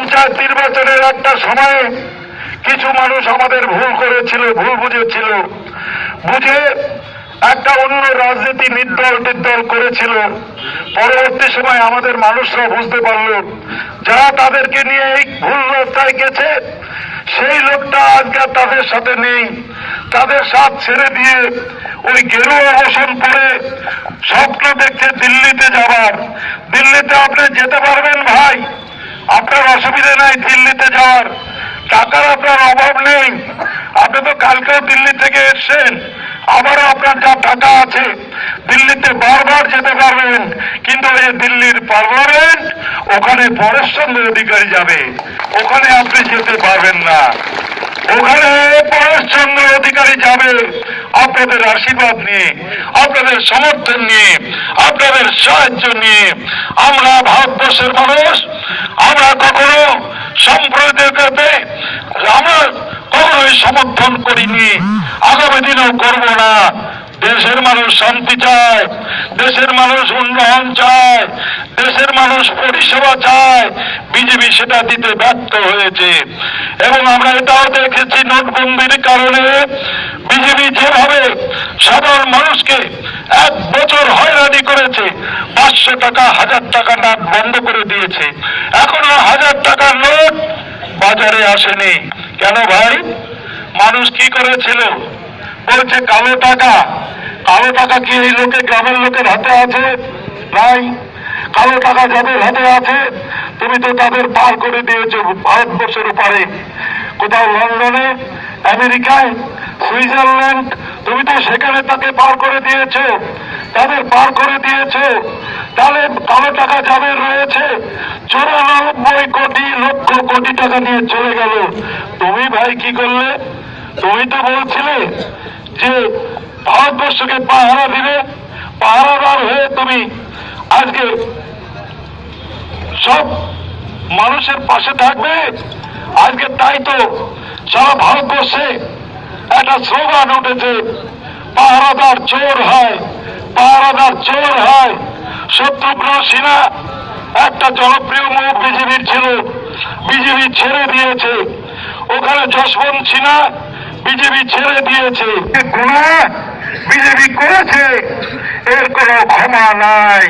পঞ্চায়েত নির্বাচনের একটা সময়ে কিছু মানুষ আমাদের ভুল করেছিল, ভুল বুঝেছিল। বুঝে একটা অন্য রাজনীতি নির্দল নির্দল করেছিল। পরবর্তী সময় আমাদের মানুষরা বুঝতে পারল, যারা তাদেরকে নিয়ে এই ভুল রাস্তায় গেছে, সেই লোকটা আজকে তাদের সাথে নেই। তাদের সাথ ছেড়ে দিয়ে ওই গেরুয়া বসন করে স্বপ্ন দেখছে দিল্লিতে যাবার। দিল্লিতে আপনি যেতে পারবেন ভাই? আপনার অসুবিধা নাই, দিল্লিতে যাওয়ার টাকার আপনার অভাব নেই। আপনি তো কালকেও দিল্লি থেকে এসছেন। আবারও আপনার যা টাকা আছে, দিল্লিতে বারবার যেতে পারবেন। কিন্তু এই দিল্লির পার্লামেন্ট ওখানে পরেশচন্দ্র অধিকারী যাবে। ওখানে আপনি যেতে পারবেন না। ওখানে পরেশচন্দ্র অধিকারী যাবে। আপনাদের আশীর্বাদ নিয়ে, আপনাদের সমর্থন নিয়ে, আপনাদের সাহায্য নিয়ে আমরা ভারতবর্ষের মানুষ, আমরা কখনো সম্প্রদায়কে আমরা কখনোই সমর্থন করিনি। আগামী দিনেও করব না। দেশের মানুষ শান্তি চায়, দেশের মানুষ উন্নয়ন চায়, দেশের মানুষ পরিষেবা চায়। বিজেপি সেটা দিতে ব্যর্থ হয়েছে। এবং আমরা এটাও দেখেছি নোটবন্দির কারণে বিজেপি যেভাবে সাধারণ মানুষকে এক বছর হয়রানি করেছে, পাঁচশো টাকা, হাজার টাকা নোট বন্ধ করে দিয়েছে। এখনও হাজার টাকার নোট বাজারে আসেনি। কেন ভাই? মানুষ কি করেছিল? বলছে, কালো টাকা। কালো টাকা কি এই লোকে, গ্রামের লোকের হাতে আছে? নাই। কালো টাকা যাদের হাতে আছে তুমি তো তাদের পার করে দিয়েছ ভারতবর্ষের উপরে কোথাও লন্ডনে, আমেরিকায়, সুইজারল্যান্ড, তুমি তো সেখানে তাকে পার করে দিয়েছ। তাদের পার করে দিয়েছ। তাহলে কালো টাকা যাদের রয়েছে? চুরানব্বই কোটি, লক্ষ কোটি টাকা নিয়ে চলে গেল। তুমি ভাই কি করলে? তুমি তো বলছিলে যে ভারতবর্ষকে পাহারা দিবে পাহারাদার হয়ে তুমি আজকে সব মানুষের পাশে থাকবে। আজকে তাই তো সারা ভারতবর্ষে একটা স্লোগান উঠেছে, পাহারাদার চোর হয়, পাহারাদার চোর হয়। শত্রুঘ্ন সিনহা একটা জনপ্রিয় মুখ বিজেপির ছিল, বিজেপি ছেড়ে দিয়েছে। ওখানে যশবন্ত সিনহা বিজেপি ছেড়ে দিয়েছে। বিজেপি করেছে এর কোনো ক্ষমা নাই।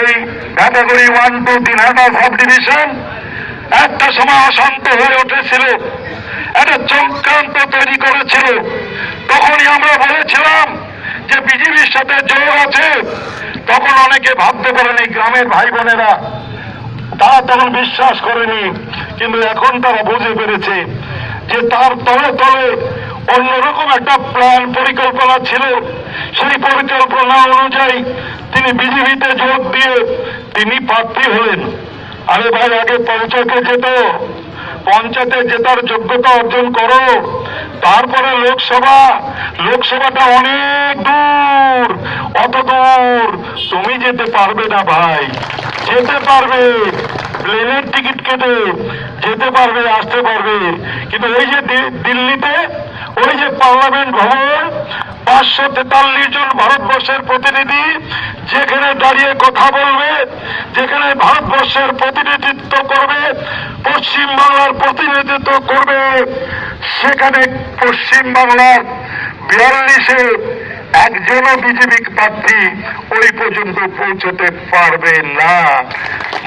এই ঘাটাগুড়ি ওয়ান টু হাজার সাব ডিভিশন একটা সময় অশান্ত হয়ে উঠেছিল, একটা চক্রান্ত তৈরি করেছিল। তখনই আমরা বলেছিলাম যে বিজেপির সাথে যোগ আছে। তখন অনেকে ভাবতে পারেনি গ্রামের ভাই বোনেরা তারা তখন বিশ্বাস করেনি, কিন্তু এখন তারা বুঝে পেরেছে যে তার তলে তলে অন্যরকম একটা প্ল্যান, পরিকল্পনা ছিল। সেই পরিকল্পনা অনুযায়ী তিনি বিজেপিতে যোগ দিয়ে তিনি প্রার্থী হলেন। আরে ভাই, আগে পঞ্চায়েতে যেত। পঞ্চায়েতে জেতার যোগ্যতা অর্জন করো। তারপরে লোকসভা। লোকসভাটা অনেক দূর, অত দূর। তুমি যেতে পারবে না ভাই। যেতে পারবে। প্লেনের টিকিট কেটে যেতে পারবে, আসতে পারবে। কিন্তু ওই যে দিল্লিতে, ওই যে পার্লামেন্ট ভবন, পাঁচশো তেতাল্লিশ জন ভারতবর্ষের প্রতিনিধি, যেখানে দাঁড়িয়ে কথা বলবে যেখানে ভারতবর্ষের প্রতিনিধিত্ব করবে পশ্চিম বাংলার প্রতিনিধিত্ব করবে, সেখানে পশ্চিম বাংলার বিয়াল্লিশে একজনও বিজেপি প্রার্থী ওই পর্যন্ত পৌঁছতে পারবে না।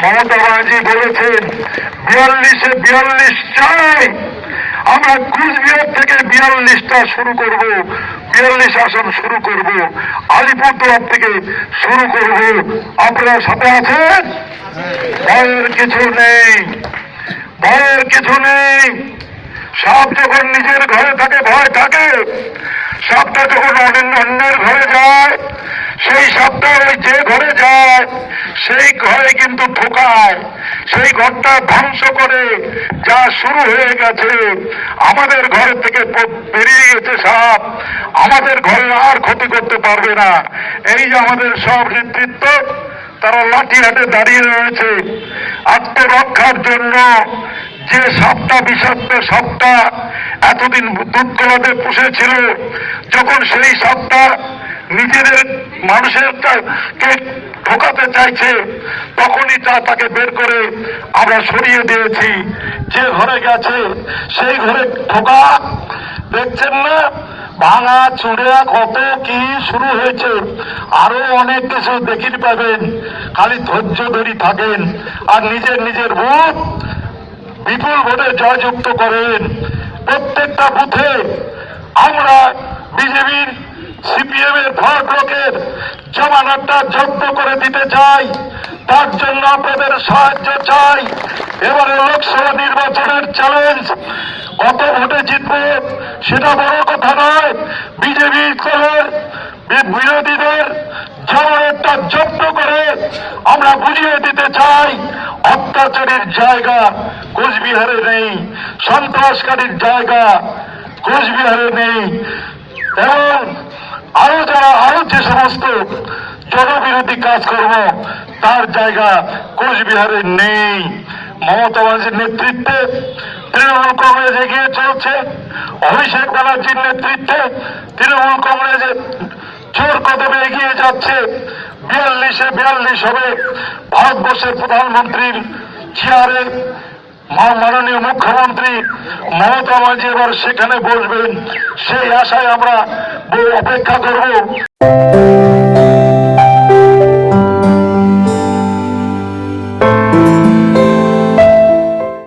মমতা ব্যানার্জি বলেছেন, বিয়াল্লিশে বিয়াল্লিশ চাই, আমরা কুচবিহার থেকে বিয়াল্লিশটা শুরু করব। বিয়াল্লিশ শাসন শুরু করব। আলিপুরদুয়ার থেকে শুরু করব। আপনারা সাথে আছেন? ভয়ের কিছু নেই। ভয়ের কিছু নেই। সাপ যখন নিজের ঘরে থাকে, ভয় থাকে। সাপটা যখন অন্য অন্যের ঘরে যায় সেই সাপটা ওই যে ঘরে যায়, সেই ঘরে কিন্তু ঠোকায় সেই ঘরটা ধ্বংস করে যা শুরু হয়ে গেছে। আমাদের ঘর থেকে বেরিয়ে গেছে সাপ। আমাদের ঘরে আর ক্ষতি করতে পারবে না। এই যে আমাদের সব নেতৃত্ব, তারা লাঠি হাতে দাঁড়িয়ে রয়েছে। আত্মরক্ষার জন্য যে সাপটা বিষাক্ত সাপটা এতদিন দুধ গলাতে পুষেছিল, যখন সেই সাপটা মানুষের কে ঠকাতে চাইছে, তখনই তা তাকে বের করে আমরা সরিয়ে দিয়েছি। যে ঘরে গেছে, সেই ঘরে ঠোকা দেখছেন না? ভাঙা, চুড়া, কত কি শুরু হয়েছে? আরও অনেক কিছু দেখিতে পাবেন। খালি ধৈর্য ধরি থাকেন। আর নিজের নিজের বুথ বিপুল ভোটে জয়যুক্ত করেন। প্রত্যেকটা বুথে আমরা বিজেপির সিপিএম এর ভোট লোকের জমানতটা জব্দ করে দিতে চাই, তার জন্য আপনাদের সাহায্য চাই। এবারে লোকসভা নির্বাচনের চ্যালেঞ্জ কত ভোটে জিতবে সেটা বড় কথা নয়। বিজেপি দলের বিরোধীদের জমানতটা জব্দ করে আমরা বুঝিয়ে দিতে চাই, অত্যাচারের জায়গা কোচবিহারে নেই, সন্ত্রাসকারীর জায়গা কোচবিহারে নেই। এবং আরও যারা আরও যে সমস্ত জনবিরোধী কাজকর্ম, তার জায়গা কোচবিহারে নেই। মমতা ব্যানার্জির নেতৃত্বে তৃণমূল কংগ্রেস এগিয়ে চলছে। অভিষেক ব্যানার্জির নেতৃত্বে তৃণমূল কংগ্রেস জোর কদমে এগিয়ে যাচ্ছে। বিয়াল্লিশে বিয়াল্লিশ হবে ভারতবর্ষের প্রধানমন্ত্রীর চেয়ারে। মাননীয় মুখ্যমন্ত্রী মমতা মাঝি এবার সেখানে বসবেন। সেই আশায় আমরা অপেক্ষা করব।